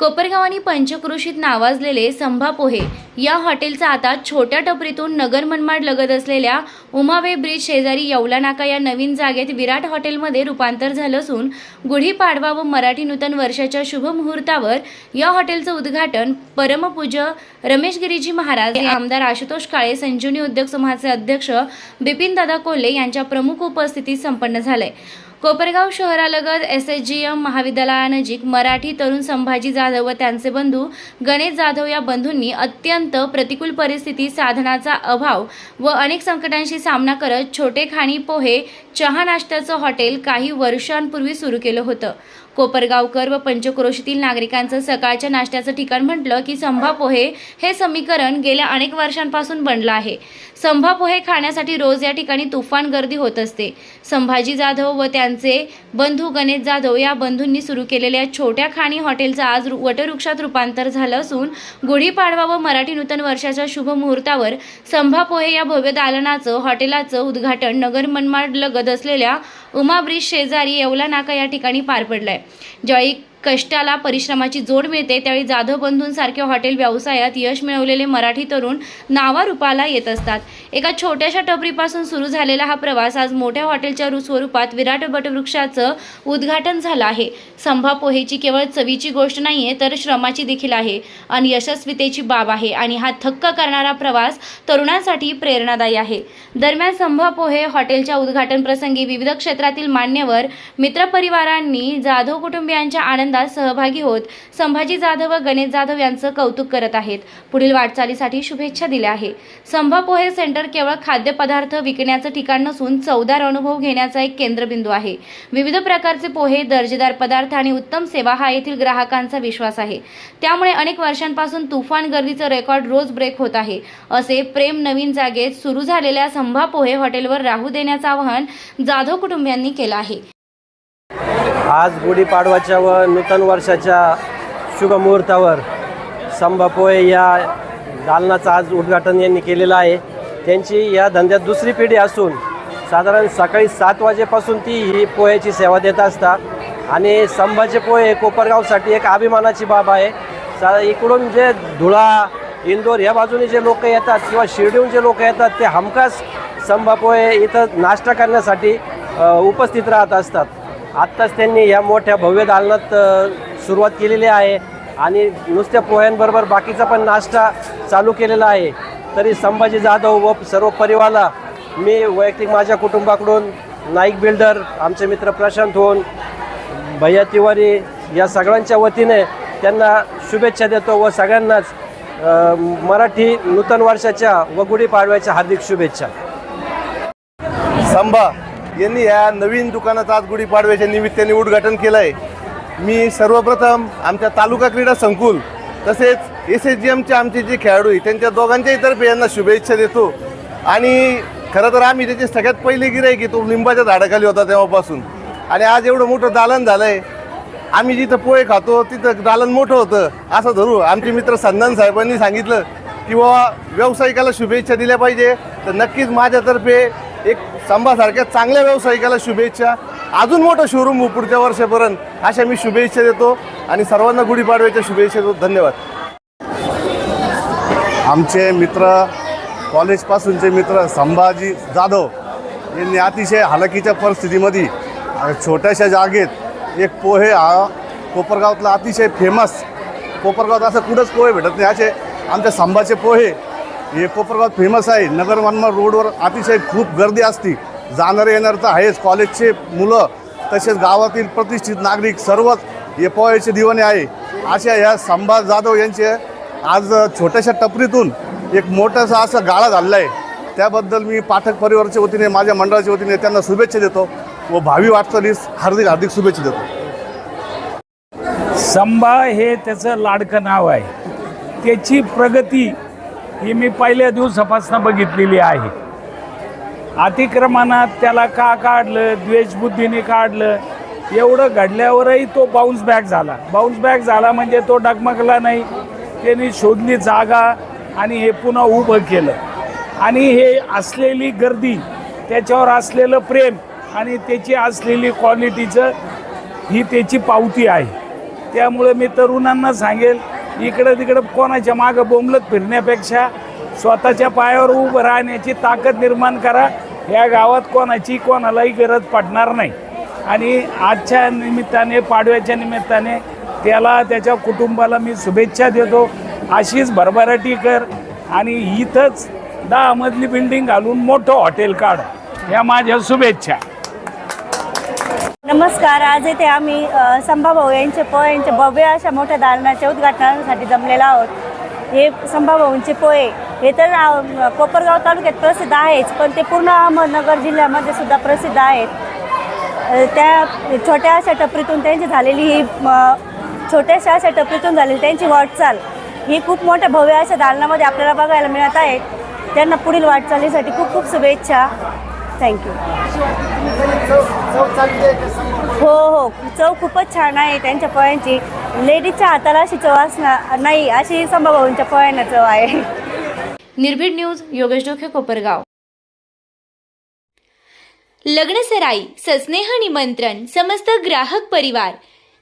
कोपरगाव आणि पंचक्रोशीत नावाजलेले संभा पोहे या हॉटेलचा आता छोट्या टपरीतून नगर मनमाड लगत असलेल्या उमावे ब्रिज शेजारी येवला नाका या नवीन जागेत विराट हॉटेलमध्ये रूपांतर झालं असून गुढीपाडवा व मराठी नूतन वर्षाच्या शुभ मुहूर्तावर या हॉटेलचं उद्घाटन परमपूज्य रमेश गिरीजी महाराज हे आमदार आशुतोष काळे संजीवनी उद्योग समूहाचे अध्यक्ष बिपिन दादा कोल्हे यांच्या प्रमुख उपस्थितीत संपन्न झालंय. कोपरगाव शहरालगत एस एच जी एम महाविद्यालयानजीक मराठी तरुण संभाजी जाधव व त्यांचे बंधू गणेश जाधव या बंधूंनी अत्यंत प्रतिकूल परिस्थिती साधनाचा अभाव व अनेक संकटांशी सामना करत छोटे खाणी पोहे चहा नाश्त्याचं हॉटेल काही वर्षांपूर्वी सुरू केलं होतं. कोपरगावकर व पंचक्रोशीतील नागरिकांचं सकाळच्या नाश्त्याचं ठिकाण म्हटलं की संभा पोहे हे समीकरण गेल्या अनेक वर्षांपासून बनलं आहे. संभा पोहे खाण्यासाठी रोज या ठिकाणी तुफान गर्दी होत असते. संभाजी जाधव व त्यांचे बंधू गणेश जाधव या बंधूंनी सुरू केलेल्या छोट्या खाणी हॉटेलचं आज रु- वटवृक्षात रूपांतर झालं असून गुढीपाडवा व मराठी नूतन वर्षाच्या शुभ मुहूर्तावर संभा पोहे या भव्य दालनाचं हॉटेलाचं उद्घाटन नगर मनमाड लगत असलेल्या उमा ब्रिज शेजारी येवला नाका या ठिकाणी पार पडलाय. जॉई कष्टाला परिश्रमाची जोड मिळते त्यावेळी जाधव बंधूंसारख्या हॉटेल व्यवसायात यश मिळवलेले मराठी तरुण नावारूपाला येत असतात. एका छोट्याशा टपरीपासून सुरू झालेला हा प्रवास आज मोठ्या हॉटेलच्या रु- स्वरूपात विराट वटवृक्षाचं उद्घाटन झालं आहे. संभा पोहेची केवळ चवीची गोष्ट नाहीये तर श्रमाची देखील आहे. आणि यशस्वीतेची बाब आहे आणि हा थक्क करणारा प्रवास तरुणांसाठी प्रेरणादायी आहे. दरम्यान संभा पोहे हॉटेलच्या उद्घाटन प्रसंगी विविध क्षेत्रातील मान्यवर मित्रपरिवारांनी जाधव कुटुंबियांच्या आनंद आनंदात सहभागी होत संभाजी जाधव व गणेश जाधव यांचं कौतुक करत आहेत. पुढील वाटचालीसाठी शुभेच्छा दिल्या आहे. संभा पोहे सेंटर केवळ खाद्यपदार्थ विकण्याचं ठिकाण नसून चवदार अनुभव घेण्याचा एक केंद्रबिंदू आहे. विविध प्रकारचे पोहे दर्जेदार पदार्थ आणि उत्तम सेवा हा येथील ग्राहकांचा विश्वास आहे. त्यामुळे अनेक वर्षांपासून तुफान गर्दीचं रेकॉर्ड रोज ब्रेक होत आहे. असे प्रेम नवीन जागेत सुरू झालेल्या संभा पोहे हॉटेलवर राहू देण्याचं आवाहन जाधव कुटुंबियांनी केलं आहे. आज गुढीपाडवाच्या व नूतन वर्षाच्या शुभमुहूर्तावर संभापोळे या दालनाचं आज उद्घाटन यांनी केलेलं आहे. त्यांची या धंद्यात दुसरी पिढी असून साधारण सकाळी सात वाजेपासून ती ही पोह्याची सेवा देत असतात. आणि संभाचे पोहे कोपरगावसाठी एक अभिमानाची बाब आहे. सा इकडून जे धुळा इंदोर या बाजूने जे लोक येतात किंवा शिर्डीहून जे लोक येतात ते हमखास संभापोहे इथं नाश्ता करण्यासाठी उपस्थित राहत असतात. आत्ताच त्यांनी या मोठ्या भव्य दालनात सुरुवात केलेली आहे आणि नुसत्या पोह्यांबरोबर बाकीचा पण नाश्ता चालू केलेला आहे. तरी संभाजी जाधव व सर्व परिवाराला मी वैयक्तिक माझ्या कुटुंबाकडून नाईक बिल्डर आमचे मित्र प्रशांत होऊन भैया तिवारी या सगळ्यांच्या वतीने त्यांना शुभेच्छा देतो व सगळ्यांनाच मराठी नूतन वर्षाच्या व गुढीपाडव्याच्या हार्दिक शुभेच्छा. संभा यांनी ह्या नवीन दुकानाचं आज गुढीपाडव्याच्या निमित्ताने उद्घाटन केलं आहे मी सर्वप्रथम आमच्या तालुका क्रीडा संकुल तसेच एस एच जी एमचे आमचे जे खेळाडू आहे त्यांच्या दोघांच्याही तर्फे यांना शुभेच्छा देतो. आणि खरं तर आम्ही त्याचे सगळ्यात पहिले गिराय की तो लिंबाच्या झाडाखाली होता तेव्हापासून. आणि आज एवढं मोठं दालन झालं आहे आम्ही जिथं पोहे खातो तिथं दालन मोठं होतं असं धरू. आमचे मित्र संधान साहेबांनी सांगितलं की बाबा व्यावसायिकाला शुभेच्छा दिल्या पाहिजे. तर नक्कीच माझ्यातर्फे एक संभासारख्या चांगल्या व्यावसायिकाला शुभेच्छा. अजून मोठं शोरूम पुढच्या वर्षापर्यंत. अशा मी शुभेच्छा देतो आणि सर्वांना गुढीपाडव्याच्या शुभेच्छा देतो. धन्यवाद. आमचे मित्र कॉलेजपासूनचे मित्र संभाजी जाधव यांनी अतिशय हालाकीच्या परिस्थितीमध्ये छोट्याशा जागेत एक पोहे हा कोपरगावातला अतिशय फेमस कोपरगावात असं कुठंच पोहे भेटत नाही. असे आमच्या संभाचे पोहे हे कोपरगावात फेमस आहे. नगर मनमाड रोडवर अतिशय खूप गर्दी असती. जाणारे येणार तर आहेच. कॉलेजचे मुलं तसेच गावातील प्रतिष्ठित नागरिक सर्वच हे दिवाने आहे. अशा ह्या संभा जाधव यांचे आज छोट्याशा टपरीतून एक मोठासा असा गाळा झालेला आहे. त्याबद्दल मी पाठक परिवाराच्या वतीने माझ्या मंडळाच्या वतीने त्यांना शुभेच्छा देतो व भावी वाटचालीस हार्दिक हार्दिक शुभेच्छा देतो. संभा हे त्याचं लाडकं नाव आहे. त्याची प्रगती ही मी पहिल्या दिवसापासून बघितलेली आहे. अतिक्रमणात त्याला का काढलं द्वेषबुद्धीने काढलं एवढं घडल्यावरही तो बाउन्स बॅक झाला. बाउन्स बॅक झाला म्हणजे तो डगमगला नाही. त्यांनी शोधली जागा आणि हे पुन्हा उभं केलं. आणि हे असलेली गर्दी त्याच्यावर असलेलं प्रेम आणि त्याची असलेली क्वालिटीचं ही त्याची पावती आहे. त्यामुळे मी तरुणांना सांगेल इकडं तिकडं कोणाच्या मागं बोंबलत फिरण्यापेक्षा स्वतःच्या पायावर उभं राहण्याची ताकद निर्माण करा. या गावात कोणाची कोणालाही गरज पडणार नाही. आणि आजच्या निमित्ताने पाडव्याच्या निमित्ताने त्याला त्याच्या कुटुंबाला मी शुभेच्छा देतो. अशीच भरभराटी कर आणि इथंच दहा मजली बिल्डिंग घालून मोठं हॉटेल काढ. या माझ्या शुभेच्छा. नमस्कार आज येथे आम्ही संभाभाऊ यांचे पोहे यांचे भव्य अशा मोठ्या दालनाच्या उद्घाटनासाठी जमलेलो आहोत. हे संभाभाऊंचे पोहे हे तर कोपरगाव तालुक्यात प्रसिद्ध आहेच पण ते पूर्ण अहमदनगर जिल्ह्यामध्ये सुद्धा प्रसिद्ध आहेत. त्या छोट्या अशा टपरीतून त्यांची झालेली ही छोट्याशा अशा टपरीतून झालेली त्यांची वाटचाल ही खूप मोठ्या भव्य अशा दालनामध्ये आपल्याला बघायला मिळत आहेत त्यांना पुढील वाटचालीसाठी खूप खूप शुभेच्छा. थँक्यू. हो हो. चव खूपच छान आहे त्यांच्या पोळ्यांची लेडीजच्या हाताला अशी चव असणार नाही अशी संभाभाऊंच्या पोळ्यांना चव आहे. निर्भीड न्यूज योगेश डोखे कोपरगाव. लग्नसराई सस्नेह निमंत्रण समस्त ग्राहक परिवार.